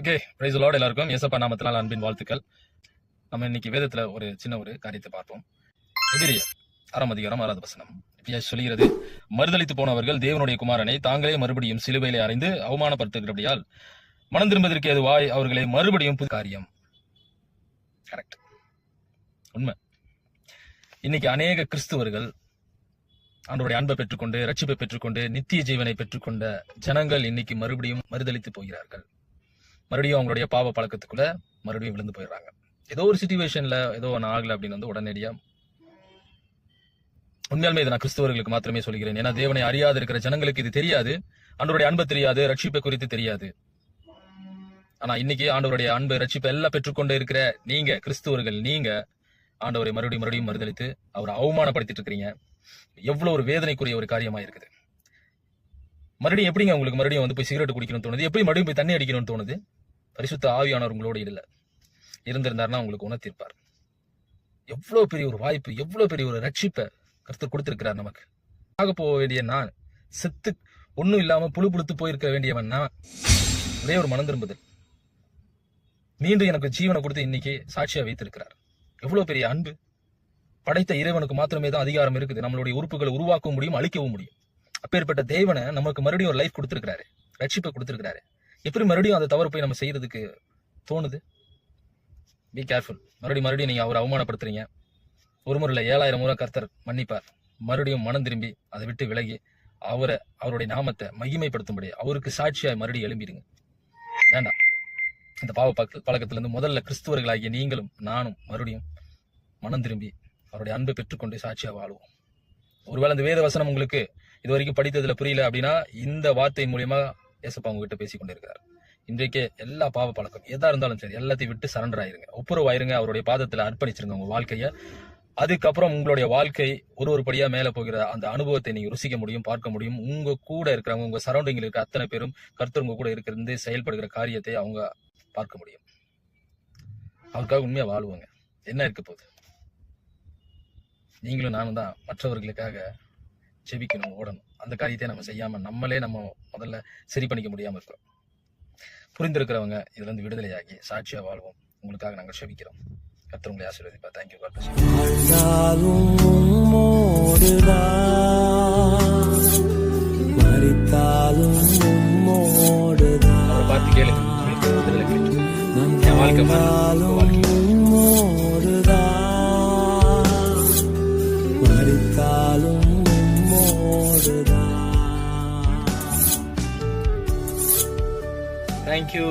Okay price load எல்லாருக்கும். ஏசப்பா நாமத்தினால் அன்பின் வாழ்த்துக்கள். நம்ம இன்னைக்கு வேதத்துல ஒரு சின்ன ஒரு காரியத்தை பார்ப்போம். எதிரிய ஆறாம் அதிகாரம் ஆறாவது வசனம். இப்படியா சொல்கிறது மறுதளித்து போனவர்கள் தேவனுடைய குமாரனை தாங்களே மறுபடியும் சிலுவையிலே அறைந்து அவமானப்படுத்துகிறபடியால் மனம் திரும்பதற்கு எதுவாய் அவர்களை மறுபடியும் புது காரியம். கரெக்ட் உண்மை. இன்னைக்கு அநேக கிறிஸ்துவர்கள் ஆண்டவருடைய அன்பை பெற்றுக்கொண்டு ரட்சிப்பை பெற்றுக்கொண்டு நித்திய ஜீவனை பெற்றுக்கொண்ட ஜனங்கள் இன்னைக்கு மறுபடியும் மறுதளித்து போகிறார்கள். மறுபடியும் அவங்களுடைய பாவ பழக்கத்துக்குள்ள மறுபடியும் விழுந்து போயிடுறாங்க. ஏதோ ஒரு சுச்சுவேஷன்ல ஏதோ ஒன்று ஆகல அப்படின்னு வந்து உடனடியா உண்மையாலுமே இதை நான் கிறிஸ்தவர்களுக்கு மாத்திரமே சொல்கிறேன். ஏன்னா தேவனை அறியாது இருக்கிற ஜனங்களுக்கு இது தெரியாது. ஆண்டவருடைய அன்பு தெரியாது ரட்சிப்பை குறித்து தெரியாது. ஆனா இன்னைக்கு ஆண்டவருடைய அன்பு ரட்சிப்பை எல்லாம் பெற்றுக்கொண்டு இருக்கிற நீங்க கிறிஸ்துவர்கள் நீங்க ஆண்டவரை மறுபடியும் மறுபடியும் மறுதளித்து அவரை அவமானப்படுத்திட்டு இருக்கிறீங்க. எவ்வளவு ஒரு வேதனைக்குரிய ஒரு காரியமா இருக்குது மறுபடியும் எப்படிங்க உங்களுக்கு மறுபடியும் வந்து போய் சிகரெட் குடிக்கணும்னு தோணுது? எப்படி மறுபடியும் போய் தண்ணி அடிக்கணும்னு தோணுது? பரிசுத்த ஆவியானவர் உங்களோட இல்லை. இருந்திருந்தாருன்னா உங்களுக்கு உணர்த்திருப்பார். எவ்வளோ பெரிய ஒரு வாய்ப்பு எவ்வளோ பெரிய ஒரு ரட்சிப்பை கருத்து கொடுத்துருக்கிறார் நமக்கு. ஆக போக வேண்டிய நான் செத்து ஒன்றும் இல்லாமல் புழு புழுத்து போயிருக்க வேண்டியவன் நான். ஒரே ஒரு மனம் திரும்புதல். மீண்டும் எனக்கு ஜீவனை கொடுத்து இன்னைக்கு சாட்சியாக வைத்திருக்கிறார். எவ்வளோ பெரிய அன்பு. படைத்த இறைவனுக்கு மாத்திரமே தான் அதிகாரம் இருக்குது. நம்மளுடைய உறுப்புகளை உருவாக்கவும் முடியும் அழிக்கவும் முடியும். அப்பேற்பட்ட தேவனை நமக்கு மறுபடியும் ஒரு லைஃப் கொடுத்துருக்கிறாரு. ரட்சிப்பை கொடுத்துருக்கிறாரு. எப்படி மறுபடியும் அந்த தவறு போய் நம்ம செய்யறதுக்கு தோணுது? பி கேர்ஃபுல் மறுபடியும் மறுபடியும் நீங்க அவரை அவமானப்படுத்துறீங்க. ஒரு முறையில் ஏழாயிரம் முறை கர்த்தர் மன்னிப்பார். மறுபடியும் மனம் திரும்பி அதை விட்டு விலகி அவரை அவருடைய நாமத்தை மகிமைப்படுத்தும்படி அவருக்கு சாட்சியாய் மறுபடியும் எழும்பிடுங்க. வேண்டாம். இந்த பாவ பக்க பழக்கத்திலிருந்து முதல்ல கிறிஸ்துவர்களாகிய நீங்களும் நானும் மறுபடியும் மனம் திரும்பி அவருடைய அன்பை பெற்றுக்கொண்டு சாட்சியா வாழுவோம். ஒருவேளை அந்த வேத வசனம் உங்களுக்கு இது வரைக்கும் படித்ததுல புரியல அப்படின்னா இந்த வார்த்தை மூலியமாக ஏசப்பா உங்ககிட்ட பேசி கொண்டிருக்கிறார் இன்றைக்கே எல்லா பாவ பழக்கம் எதா இருந்தாலும் சரி எல்லாத்தையும் விட்டு சரண்டர் ஆயிருங்க. ஒப்புரவாயிருங்க அவருடைய பாதத்துல அர்ப்பணிச்சிருங்க உங்க வாழ்க்கையை. அதுக்கப்புறம் உங்களுடைய வாழ்க்கை ஒரு ஒரு படியா மேல போகிற அந்த அனுபவத்தை நீங்க ருசிக்க முடியும் பார்க்க முடியும். உங்க கூட இருக்கிறவங்க உங்க சரௌண்டிங்ல இருக்க அத்தனை பேரும் கருத்து உங்க கூட இருக்கிறது செயல்படுகிற காரியத்தை அவங்க பார்க்க முடியும். அவருக்காக உண்மையா வாழ்வாங்க. என்ன இருக்க போகுது? நீங்களும் நானும் தான் மற்றவர்களுக்காக ஜெபிக்கணும் ஓடணும். அந்த காரியத்தை நம்ம செய்யாம நம்மளே நம்ம முதல்ல சரி பண்ணிக்க முடியாம இருக்கிறோம் புரிந்திருக்கிறவங்க இதுல இருந்து விடுதலையாகி சாட்சியா வாழ்வோம். உங்களுக்காக நாங்கள் செபிக்கிறோம். கர்த்தர் உங்களை ஆசீர்வதிப்பா தேங்க்யூ பார்த்து கேளுங்க. வாழ்க்கை வாழ்க்கை தேங்க்யூ